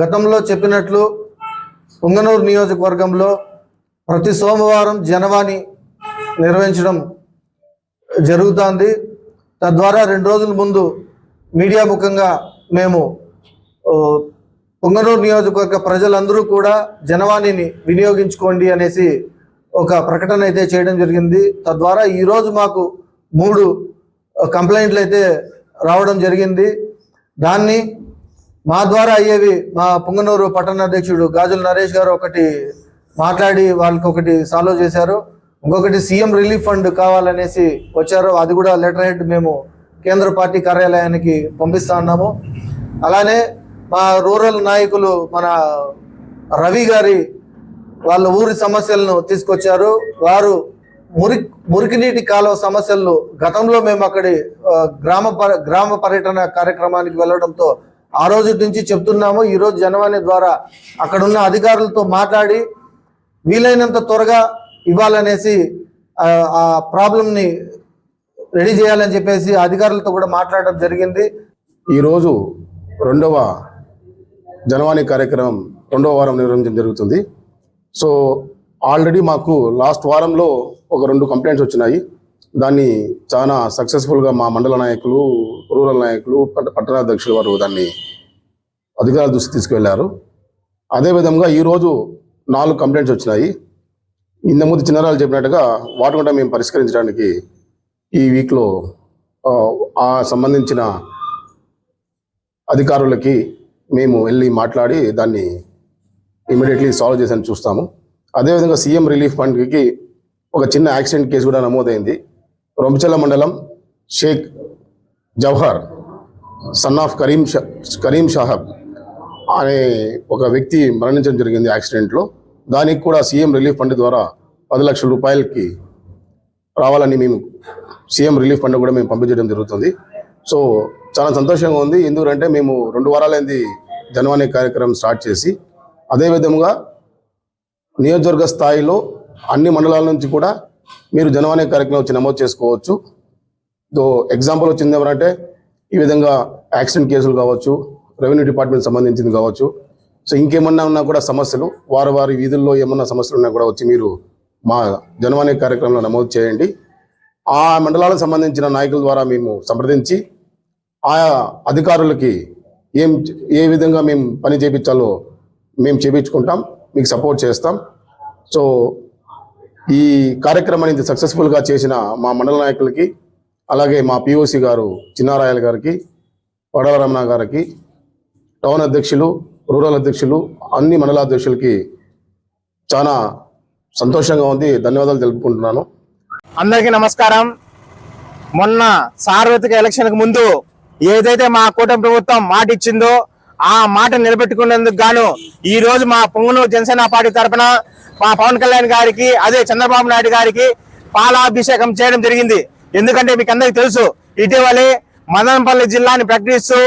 గతంలో చెప్పినట్లు ఉంగనూరు నియోజకవర్గంలో ప్రతి సోమవారం జనవాణి నిర్వహించడం జరుగుతోంది. తద్వారా రెండు రోజుల ముందు మీడియా ముఖంగా మేము పొంగనూరు నియోజకవర్గ ప్రజలందరూ కూడా జనవాణిని వినియోగించుకోండి అనేసి ఒక ప్రకటన అయితే చేయడం జరిగింది. తద్వారా ఈరోజు మాకు మూడు కంప్లైంట్లు అయితే రావడం జరిగింది. దాన్ని మా ద్వారా అయ్యేవి మా పొంగనూరు పట్టణాధ్యక్షుడు గాజుల నరేష్ గారు ఒకటి మాట్లాడి వాళ్ళకి ఒకటి సాల్వ్ చేశారు. ఇంకొకటి సీఎం రిలీఫ్ ఫండ్ కావాలనేసి వచ్చారు. అది కూడా లెటర్ హెడ్ మేము కేంద్ర పార్టీ కార్యాలయానికి పంపిస్తా ఉన్నాము. అలానే మా రూరల్ నాయకులు మన రవి గారి వాళ్ళ ఊరి సమస్యలను తీసుకొచ్చారు. వారు మురి మురికినీటి కాలువ సమస్యలు గతంలో మేము అక్కడి గ్రామ పర్- గ్రామ పర్యటన కార్యక్రమానికి వెళ్ళడంతో ఆ రోజు నుంచి చెప్తున్నాము ఈరోజు జనవాణి ద్వారా అక్కడున్న అధికారులతో మాట్లాడి వీలైనంత త్వరగా ఇవ్వాలనేసి ఆ, ఆ ప్రాబ్లంని రెడీ చేయాలని చెప్పేసి అధికారులతో కూడా మాట్లాడడం జరిగింది. ఈరోజు రెండవ జనవాణి కార్యక్రమం రెండవ వారం నిర్వహించడం జరుగుతుంది. సో ఆల్రెడీ మాకు లాస్ట్ వారంలో ఒక రెండు కంప్లైంట్స్ వచ్చినాయి. దాన్ని చాలా సక్సెస్ఫుల్గా మా మండల నాయకులు రూరల్ నాయకులు పట్ట- పట్టణాధ్యక్షులు వారు దాన్ని అధికారుల దృష్టి తీసుకువెళ్ళారు. అదేవిధంగా ఈరోజు నాలుగు కంప్లైంట్స్ వచ్చినాయి. ఇంతకుముందు చిన్నరాలు చెప్పినట్టుగా వాటి కూడా మేము పరిష్కరించడానికి ఈ వీక్లో ఆ, సంబంధించిన అధికారులకి మేము వెళ్ళి మాట్లాడి దాన్ని ఇమీడియట్లీ సాల్వ్ చేసాను చూస్తాము. అదేవిధంగా సీఎం రిలీఫ్ ఫండ్కి ఒక చిన్న యాక్సిడెంట్ కేసు కూడా నమోదైంది. రొంచల మండలం షేక్ జవహర్ సన్ ఆఫ్ కరీం షా కరీం షాహబ్ అనే ఒక వ్యక్తి మరణించడం జరిగింది యాక్సిడెంట్లో. దానికి కూడా సీఎం రిలీఫ్ ఫండ్ ద్వారా పది లక్షల రూపాయలకి రావాలని మేము సీఎం రిలీఫ్ ఫండ్ కూడా మేము పంపించడం జరుగుతుంది. సో చాలా సంతోషంగా ఉంది. ఎందుకంటే మేము రెండు వారాలైంది జనవాణి కార్యక్రమం స్టార్ట్ చేసి అదేవిధంగా నియోజకవర్గ స్థాయిలో అన్ని మండలాల నుంచి కూడా మీరు జనవాణి కార్యక్రమం వచ్చి నమోదు చేసుకోవచ్చు. దో ఎగ్జాంపుల్ వచ్చింది ఎవరంటే ఈ విధంగా యాక్సిడెంట్ కేసులు కావచ్చు రెవెన్యూ డిపార్ట్మెంట్ సంబంధించింది కావచ్చు. సో ఇంకేమన్నా ఉన్నా కూడా సమస్యలు వారి వారి వీధుల్లో ఏమన్నా సమస్యలు ఉన్నా కూడా వచ్చి మీరు మా జనవాణి కార్యక్రమంలో నమోదు చేయండి. ఆ మండలాలకు సంబంధించిన నాయకుల ద్వారా మేము సంప్రదించి ఆయా అధికారులకి ఏం ఏ విధంగా మేము పని చేయించాలో మేము చేయించుకుంటాం మీకు సపోర్ట్ చేస్తాం. సో ఈ కార్యక్రమాన్ని సక్సెస్ఫుల్గా చేసిన మా మండల నాయకులకి అలాగే మా పిఓసి గారు చిన్నారాయల గారికి వడాల రమణ గారికి టౌన్ అధ్యక్షులు రూరల్ అధ్యక్షులు అన్ని మండల అధ్యక్షులకి చాలా సంతోషంగా ఉంది. ధన్యవాదాలు తెలుపుకుంటున్నాను. అందరికీ నమస్కారం. మొన్న సార్వత్రిక ఎలక్షన్కి ముందు ఏదైతే మా కూటమి ప్రభుత్వం మాట ఇచ్చిందో ఆ మాట నిలబెట్టుకునేందుకు గాను ఈ రోజు మా పొంగునూరు జనసేన పార్టీ తరఫున మా పవన్ కళ్యాణ్ గారికి అదే చంద్రబాబు నాయుడు గారికి పాలాభిషేకం చేయడం జరిగింది. ఎందుకంటే మీకు అందరికి తెలుసు ఇటీవలే మదనపల్లి జిల్లాని ప్రకటిస్తూ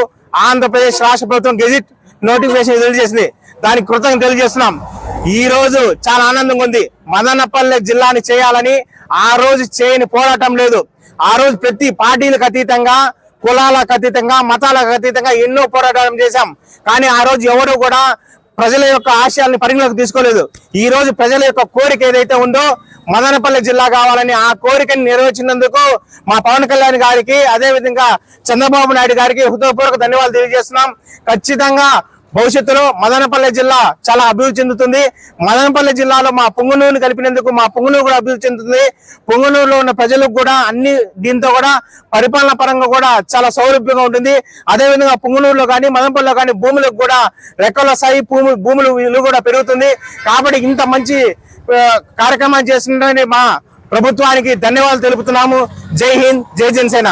ఆంధ్రప్రదేశ్ రాష్ట్ర ప్రభుత్వం గెజిట్ నోటిఫికేషన్ తెలియజేసింది దానికి కృతజ్ఞత తెలియజేస్తున్నాం. ఈ రోజు చాలా ఆనందంగా ఉంది. మదనపల్లె జిల్లాని చేయాలని ఆ రోజు చేయని పోరాటం లేదు. ఆ రోజు ప్రతి పార్టీలకు అతీతంగా కులాలకు అతీతంగా మతాలకు అతీతంగా ఎన్నో పోరాటం చేశాం. కానీ ఆ రోజు ఎవరు కూడా ప్రజల యొక్క ఆశయాల్ని పరిగణలోకి తీసుకోలేదు. ఈ రోజు ప్రజల యొక్క కోరిక ఏదైతే ఉందో మదనపల్లి జిల్లా కావాలని ఆ కోరికను నెరవేర్చినందుకు మా పవన్ కళ్యాణ్ గారికి అదే విధంగా చంద్రబాబు నాయుడు గారికి హృదయపూర్వక ధన్యవాదాలు తెలియజేస్తున్నాం. ఖచ్చితంగా భవిష్యత్తులో మదనపల్లె జిల్లా చాలా అభివృద్ధి చెందుతుంది. మదనపల్లె జిల్లాలో మా పొంగునూరుని కలిపినందుకు మా పొంగునూరు కూడా అభివృద్ధి చెందుతుంది. పొంగునూరులో ఉన్న ప్రజలకు కూడా అన్ని దీంతో కూడా పరిపాలన పరంగా కూడా చాలా సౌలభ్యంగా ఉంటుంది. అదేవిధంగా పొంగునూరులో కానీ మదనపల్లిలో కానీ భూములకు కూడా రెక్కల స్థాయి భూమి భూములు విలువ కూడా పెరుగుతుంది. కాబట్టి ఇంత మంచి కార్యక్రమాలు కార్యక్రమాన్ని చేసిన మా ప్రభుత్వానికి ధన్యవాదాలు తెలుపుతున్నాము. జై హింద్ జై జనసేన.